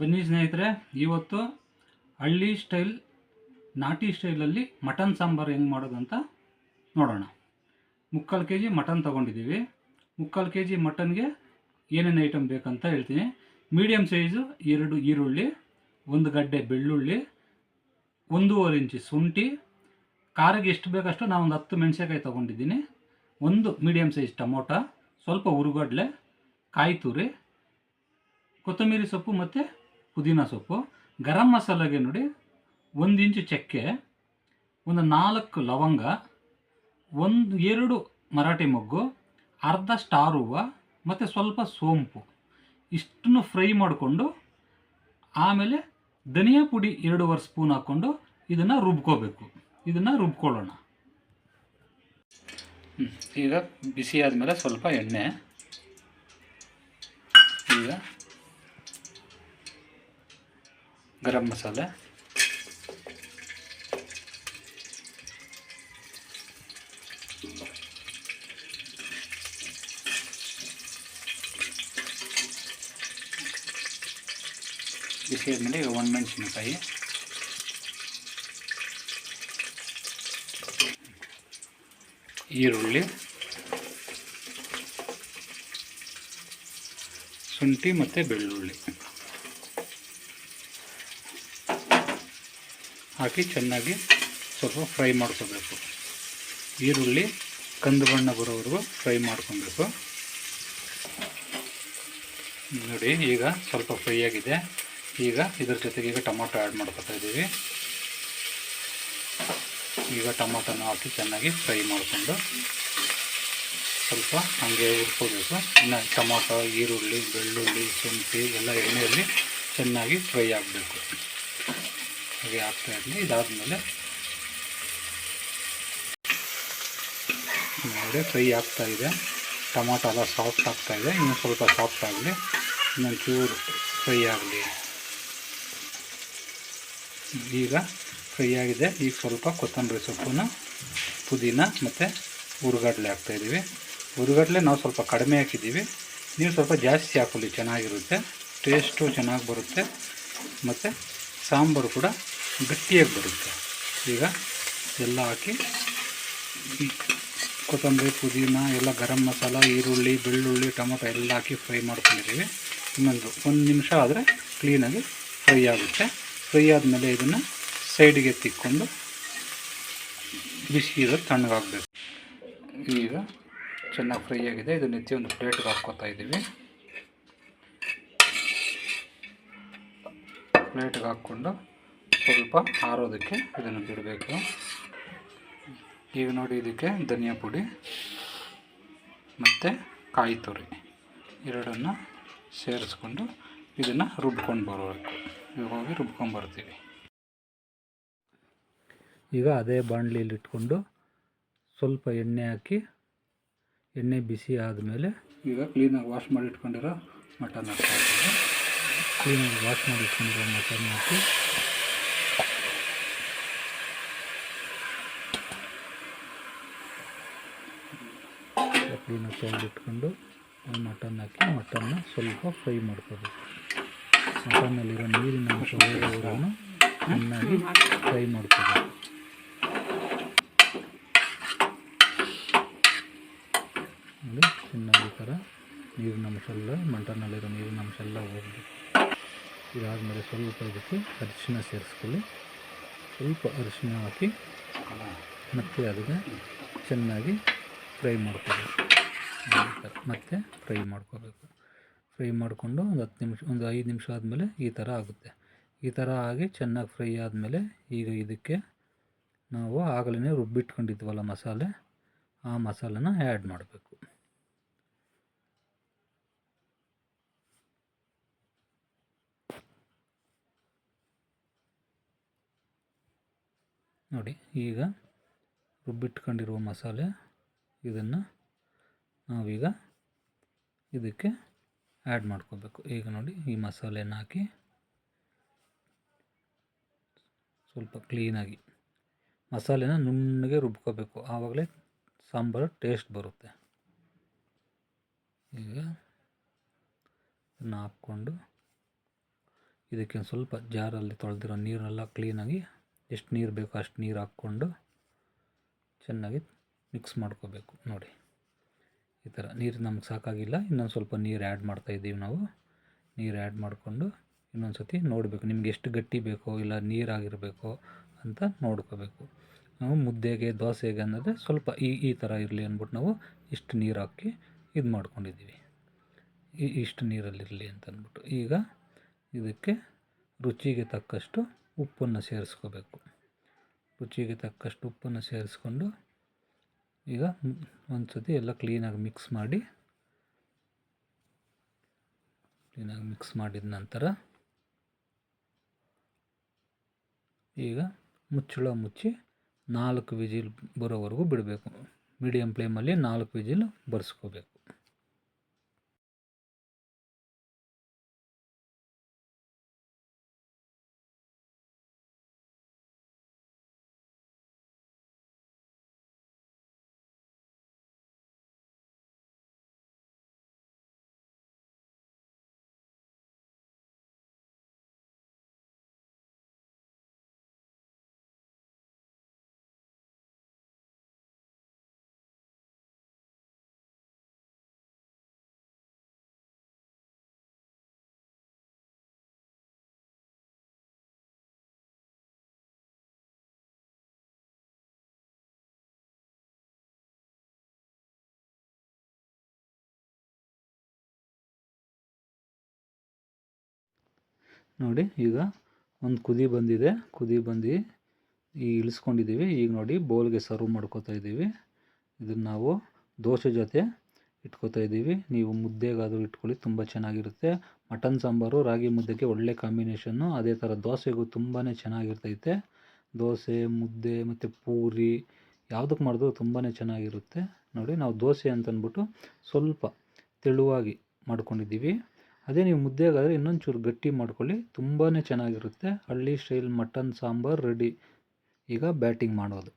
ಬನ್ನಿ ಸ್ನೇಹಿತರೆ, ಇವತ್ತು ಹಳ್ಳಿ ಸ್ಟೈಲ್ ನಾಟಿ ಸ್ಟೈಲಲ್ಲಿ ಮಟನ್ ಸಾಂಬಾರು ಹೆಂಗೆ ಮಾಡೋದು ಅಂತ ನೋಡೋಣ. ಮುಕ್ಕಾಲು ಕೆ ಜಿ ಮಟನ್ ತೊಗೊಂಡಿದ್ದೀವಿ. ಮುಕ್ಕಾಲು ಕೆ ಜಿ ಮಟನ್ಗೆ ಏನೇನು ಐಟಮ್ ಬೇಕಂತ ಹೇಳ್ತೀನಿ. ಮೀಡಿಯಮ್ ಸೈಜು ಎರಡು ಈರುಳ್ಳಿ, ಒಂದು ಗಡ್ಡೆ ಬೆಳ್ಳುಳ್ಳಿ, ಒಂದೂವರೆ ಇಂಚು ಶುಂಠಿ. ಖಾರಕ್ಕೆ ಎಷ್ಟು ಬೇಕಷ್ಟು ನಾನು ಒಂದು ಹತ್ತು ಮೆಣಸಿನ್ಕಾಯಿ ತೊಗೊಂಡಿದ್ದೀನಿ. ಒಂದು ಮೀಡಿಯಮ್ ಸೈಜ್ ಟೊಮೊಟೊ, ಸ್ವಲ್ಪ ಉರುಗಡ್ಲೆ ಕಾಯಿ ತುರಿ ಕೊತ್ತಂಬರಿ ಸೊಪ್ಪು ಮತ್ತು ಪುದೀನ ಸೊಪ್ಪು. ಗರಂ ಮಸಾಲೆಗೆ ನೋಡಿ, ಒಂದು ಇಂಚು ಚಕ್ಕೆ, ಒಂದು ನಾಲ್ಕು ಲವಂಗ, ಒಂದು, ಎರಡು ಮರಾಠಿ ಮೊಗ್ಗು, ಅರ್ಧ ಸ್ಟಾರ್ ಹೂವು, ಮತ್ತು ಸ್ವಲ್ಪ ಸೋಂಪು. ಇಷ್ಟನ್ನು ಫ್ರೈ ಮಾಡಿಕೊಂಡು, ಆಮೇಲೆ ಧನಿಯಾ ಪುಡಿ ಎರಡೂವರೆ ಸ್ಪೂನ್ ಹಾಕ್ಕೊಂಡು ಇದನ್ನು ರುಬ್ಕೋಬೇಕು. ಇದನ್ನು ರುಬ್ಕೊಳ್ಳೋಣ. ಈಗ ಬಿಸಿ ಆದಮೇಲೆ ಸ್ವಲ್ಪ ಎಣ್ಣೆ. ಈಗ ಗರಂ ಮಸಾಲೆ. ಬಿಸಿ ಆದಮೇಲೆ ಈಗ ಒಣಮೆಣಸಿನಕಾಯಿ. ಈರುಳ್ಳಿ. ಶುಂಠಿ ಮತ್ತು ಬೆಳ್ಳುಳ್ಳಿ. ಹಾಕಿ ಚೆನ್ನಾಗಿ ಸ್ವಲ್ಪ ಫ್ರೈ ಮಾಡ್ಕೋಬೇಕು. ಈರುಳ್ಳಿ, ಕಂದು ಬಣ್ಣ ಬರೋವರೆಗೂ ಫ್ರೈ ಮಾಡ್ಕೊಬೇಕು. ನೋಡಿ, ಈಗ ಸ್ವಲ್ಪ ಫ್ರೈ ಆಗಿದೆ. ಈಗ ಇದ್ರ ಜೊತೆಗೆ ಈಗ ಟೊಮೊಟೊ ಆ್ಯಡ್ ಮಾಡ್ಕೊತಾ ಇದ್ದೀವಿ. ಈಗ ಟೊಮೊಟೊನ ಹಾಕಿ ಚೆನ್ನಾಗಿ ಫ್ರೈ ಮಾಡಿಕೊಂಡು ಸ್ವಲ್ಪ ಹಾಗೆ ಹುರ್ಕೋಬೇಕು. ಇನ್ನು ಟೊಮೊಟೊ, ಈರುಳ್ಳಿ, ಬೆಳ್ಳುಳ್ಳಿ, ಶುಂಠಿ ಎಲ್ಲ ಎಣ್ಣೆಯಲ್ಲಿ ಚೆನ್ನಾಗಿ ಫ್ರೈ ಆಗಬೇಕು. ಹಾಗೆ ಹಾಕ್ತಾ ಇರಲಿ. ಇದಾದಮೇಲೆ ನೋಡಿ, ಫ್ರೈ ಆಗ್ತಾ ಇದೆ. ಟೊಮೊಟೊ ಎಲ್ಲ ಸಾಫ್ಟ್ ಆಗ್ತಾ ಇದೆ. ಇನ್ನೂ ಸ್ವಲ್ಪ ಸಾಫ್ಟ್ ಆಗಲಿ. ಇನ್ನೊಂದು ಚೂರು ಫ್ರೈ ಆಗಲಿ. ಈಗ ಫ್ರೈ ಆಗಿದೆ. ಈಗ ಸ್ವಲ್ಪ ಕೊತ್ತಂಬರಿ ಸೊಪ್ಪನ್ನು, ಪುದೀನ ಮತ್ತು ಹುರುಗಡ್ಲೆ ಹಾಕ್ತಾಯಿದ್ದೀವಿ ಹುರುಗಡ್ಲೆ ನಾವು ಸ್ವಲ್ಪ ಕಡಿಮೆ ಹಾಕಿದ್ದೀವಿ. ನೀವು ಸ್ವಲ್ಪ ಜಾಸ್ತಿ ಹಾಕೊಳ್ಳಿ ಚೆನ್ನಾಗಿರುತ್ತೆ. ಟೇಸ್ಟು ಚೆನ್ನಾಗಿ ಬರುತ್ತೆ. ಮತ್ತು ಸಾಂಬಾರು ಕೂಡ ಗಟ್ಟಿಯಾಗಿ ಬರುತ್ತೆ. ಈಗ ಎಲ್ಲ ಹಾಕಿ ಕೊತ್ತಂಬರಿ, ಪುದೀನ, ಎಲ್ಲ ಗರಂ ಮಸಾಲ, ಈರುಳ್ಳಿ, ಬೆಳ್ಳುಳ್ಳಿ, ಟೊಮೊಟೊ ಎಲ್ಲ ಹಾಕಿ ಫ್ರೈ ಮಾಡ್ಕೊಂಡಿದ್ದೀವಿ. ಇನ್ನೊಂದು ಒಂದು ನಿಮಿಷ ಆದರೆ ಕ್ಲೀನಾಗಿ ಫ್ರೈ ಆಗುತ್ತೆ. ಫ್ರೈ ಆದಮೇಲೆ ಇದನ್ನು ಸೈಡಿಗೆ ತಿಕ್ಕೊಂಡು ಬಿಸಿ ಇರೋದು ತಣ್ಣಗಾಗಬೇಕು ಈಗ ಚೆನ್ನಾಗಿ ಫ್ರೈ ಆಗಿದೆ. ಇದು ಎತ್ತಿ ಒಂದು ಪ್ಲೇಟ್ಗೆ ಹಾಕ್ಕೊತಾ ಇದ್ದೀವಿ. ಪ್ಲೇಟ್ಗೆ ಹಾಕ್ಕೊಂಡು ಸ್ವಲ್ಪ ಆರೋದಕ್ಕೆ ಇದನ್ನು ಬಿಡಬೇಕು. ಈಗ ನೋಡಿ ಇದಕ್ಕೆ ಧನಿಯಾ ಪುಡಿ ಮತ್ತು ಕಾಯಿ ತುರಿ ಎರಡನ್ನು ಸೇರಿಸ್ಕೊಂಡು ಇದನ್ನು ರುಬ್ಕೊಂಡು ಬರಬೇಕು ಈಗ ಹೋಗಿ ರುಬ್ಕೊಂಡು ಬರ್ತೀವಿ. ಈಗ ಅದೇ ಬಾಣಲಿಯಲ್ಲಿ ಇಟ್ಕೊಂಡು ಸ್ವಲ್ಪ ಎಣ್ಣೆ ಹಾಕಿ ಎಣ್ಣೆ ಬಿಸಿ ಆದಮೇಲೆ ಈಗ ಕ್ಲೀನಾಗಿ ವಾಶ್ ಮಾಡಿ ಇಟ್ಕೊಂಡಿರೋ ಮಟನ್ ಹಾಕ್ತಾ ಕ್ಲೀನಾಗಿ ವಾಶ್ ಮಾಡಿ ಇಟ್ಕೊಂಡಿರೋ ಮಟನ್ ಹಾಕಿ ಕ್ಲೀನಾಗಿ ತೊಳೆದಿಟ್ಕೊಂಡು ಮಟನ್ ಹಾಕಿ ಮಟನ್ನ ಸ್ವಲ್ಪ ಫ್ರೈ ಮಾಡ್ಕೋಬೇಕು. ಮಟನ್ನಲ್ಲಿರೋ ನೀರಿನ ಅಂಶ ಹೋಗೋವರೆಗೂ ಚೆನ್ನಾಗಿ ಫ್ರೈ ಮಾಡ್ಕೋಬೇಕು. ನೋಡಿ, ಚೆನ್ನಾಗಿ ಥರ ನೀರಿನ ಅಂಶ ಎಲ್ಲ ಮಟನ್ನಲ್ಲಿರೋ ನೀರಿನ ಅಂಶ ಎಲ್ಲ ಹೋಗಬೇಕು. ಇದಾದಮೇಲೆ ಸ್ವಲ್ಪ ಇದಕ್ಕೆ ಅರಿಶಿನ ಸೇರಿಸ್ಕೊಳ್ಳಿ. ಸ್ವಲ್ಪ ಅರಿಶಿನ ಹಾಕಿ ಮತ್ತು ಅದನ್ನು ಚೆನ್ನಾಗಿ ಫ್ರೈ ಮಾಡ್ಕೋಬೇಕು. ಮತ್ತು ಫ್ರೈ ಮಾಡ್ಕೋಬೇಕು. ಫ್ರೈ ಮಾಡಿಕೊಂಡು ಒಂದು ಹತ್ತು ನಿಮಿಷ, ಒಂದು ಐದು ನಿಮಿಷ ಆದಮೇಲೆ ಈ ಥರ ಆಗುತ್ತೆ. ಈ ಥರ ಆಗಿ ಚೆನ್ನಾಗಿ ಫ್ರೈ ಆದಮೇಲೆ ಈಗ ಇದಕ್ಕೆ ನಾವು ಆಗಲೇ ರುಬ್ಬಿಟ್ಕೊಂಡಿದ್ವಲ್ಲ ಮಸಾಲೆ, ಆ ಮಸಾಲೆನ ಆ್ಯಡ್ ಮಾಡಬೇಕು. ನೋಡಿ, ಈಗ ರುಬ್ಬಿಟ್ಕೊಂಡಿರುವ ಮಸಾಲೆ ಇದನ್ನು ನಾವೀಗ ಇದಕ್ಕೆ ಆ್ಯಡ್ ಮಾಡ್ಕೋಬೇಕು. ಈಗ ನೋಡಿ ಈ ಮಸಾಲೆನ ಹಾಕಿ ಸ್ವಲ್ಪ ಕ್ಲೀನಾಗಿ ಮಸಾಲೆನ ನುಣ್ಣಗೆ ರುಬ್ಕೋಬೇಕು. ಆವಾಗಲೇ ಸಾಂಬಾರು ಟೇಸ್ಟ್ ಬರುತ್ತೆ. ಈಗ ಇದನ್ನು ಹಾಕ್ಕೊಂಡು ಇದಕ್ಕೆ ಸ್ವಲ್ಪ ಜಾರಲ್ಲಿ ತೊಳೆದಿರೋ ನೀರೆಲ್ಲ ಕ್ಲೀನಾಗಿ ಎಷ್ಟು ನೀರು ಬೇಕೋ ಅಷ್ಟು ನೀರು ಹಾಕ್ಕೊಂಡು ಚೆನ್ನಾಗಿ ಮಿಕ್ಸ್ ಮಾಡ್ಕೋಬೇಕು. ನೋಡಿ. ಈ ಥರ ನೀರು ನಮ್ಗೆ ಸಾಕಾಗಿಲ್ಲ, ಇನ್ನೊಂದು ಸ್ವಲ್ಪ ನೀರು ಆ್ಯಡ್ ಮಾಡ್ತಾಯಿದ್ದೀವಿ ನಾವು. ನೀರು ಆ್ಯಡ್ ಮಾಡಿಕೊಂಡು ಇನ್ನೊಂದು ಸತಿ ನೋಡಬೇಕು, ನಿಮ್ಗೆ ಎಷ್ಟು ಗಟ್ಟಿ ಬೇಕೋ ಇಲ್ಲ ನೀರಾಗಿರಬೇಕೋ ಅಂತ ನೋಡ್ಕೋಬೇಕು. ನಾವು ಮುದ್ದೆಗೆ, ದೋಸೆಗೆ ಅನ್ನೋದೇ ಸ್ವಲ್ಪ ಈ ಈ ಥರ ಇರಲಿ ಅಂದ್ಬಿಟ್ಟು ನಾವು ಇಷ್ಟು ನೀರು ಹಾಕಿ ಇದು ಮಾಡ್ಕೊಂಡಿದ್ದೀವಿ. ಈ, ಇಷ್ಟು ನೀರಲ್ಲಿರಲಿ ಅಂತ ಅಂದ್ಬಿಟ್ಟು. ಈಗ ಇದಕ್ಕೆ ರುಚಿಗೆ ತಕ್ಕಷ್ಟು ಉಪ್ಪನ್ನು ಸೇರಿಸ್ಕೋಬೇಕು. ರುಚಿಗೆ ತಕ್ಕಷ್ಟು ಉಪ್ಪನ್ನು ಸೇರಿಸ್ಕೊಂಡು ಈಗ ಒಂದು ಸತಿ ಎಲ್ಲ ಕ್ಲೀನಾಗಿ ಮಿಕ್ಸ್ ಮಾಡಿ ಕ್ಲೀನಾಗಿ ಮಿಕ್ಸ್ ಮಾಡಿದ ನಂತರ ಈಗ ಮುಚ್ಚಳ ಮುಚ್ಚಿ ನಾಲ್ಕು ವಿಜಿಲ್ ಬರೋವರೆಗೂ ಬಿಡಬೇಕು. ಮೀಡಿಯಮ್ ಫ್ಲೇಮಲ್ಲಿ ನಾಲ್ಕು ವಿಜಿಲ್ ಬರ್ಸ್ಕೋಬೇಕು. ನೋಡಿ, ಈಗ ಒಂದು ಕುದಿ ಬಂದಿದೆ. ಕುದಿ ಬಂದು ಈ ಇಳಿಸ್ಕೊಂಡಿದ್ದೀವಿ. ಈಗ ನೋಡಿ, ಬೌಲ್ಗೆ ಸರ್ವ್ ಮಾಡ್ಕೋತಾ ಇದ್ದೀವಿ. ಇದನ್ನು ನಾವು ದೋಸೆ ಜೊತೆ ಇಟ್ಕೋತಾ ಇದ್ದೀವಿ. ನೀವು ಮುದ್ದೆಗಾದರೂ ಇಟ್ಕೊಳ್ಳಿ, ತುಂಬ ಚೆನ್ನಾಗಿರುತ್ತೆ. ಮಟನ್ ಸಾಂಬಾರು, ರಾಗಿ ಮುದ್ದೆಗೆ ಒಳ್ಳೆ ಕಾಂಬಿನೇಷನ್ನು ಅದೇ ಥರ ದೋಸೆಗೂ ತುಂಬಾ ಚೆನ್ನಾಗಿರ್ತೈತೆ. ದೋಸೆ, ಮುದ್ದೆ ಮತ್ತು ಪೂರಿ ಯಾವುದಕ್ಕೆ ಮಾಡಿದ್ರು ತುಂಬಾ ಚೆನ್ನಾಗಿರುತ್ತೆ. ನೋಡಿ, ನಾವು ದೋಸೆ ಅಂತಂದ್ಬಿಟ್ಟು ಸ್ವಲ್ಪ ತೆಳುವಾಗಿ ಮಾಡ್ಕೊಂಡಿದ್ದೀವಿ. ಅದೇ ನೀವು ಮುದ್ದೆಗಾದರೆ ಇನ್ನೊಂದು ಚೂರು ಗಟ್ಟಿ ಮಾಡ್ಕೊಳ್ಳಿ ತುಂಬಾ ಚೆನ್ನಾಗಿರುತ್ತೆ. ಹಳ್ಳಿ ಸ್ಟೈಲ್ ಮಟನ್ ಸಾಂಬಾರು ರೆಡಿ ಈಗ ಬ್ಯಾಟಿಂಗ್ ಮಾಡೋದು.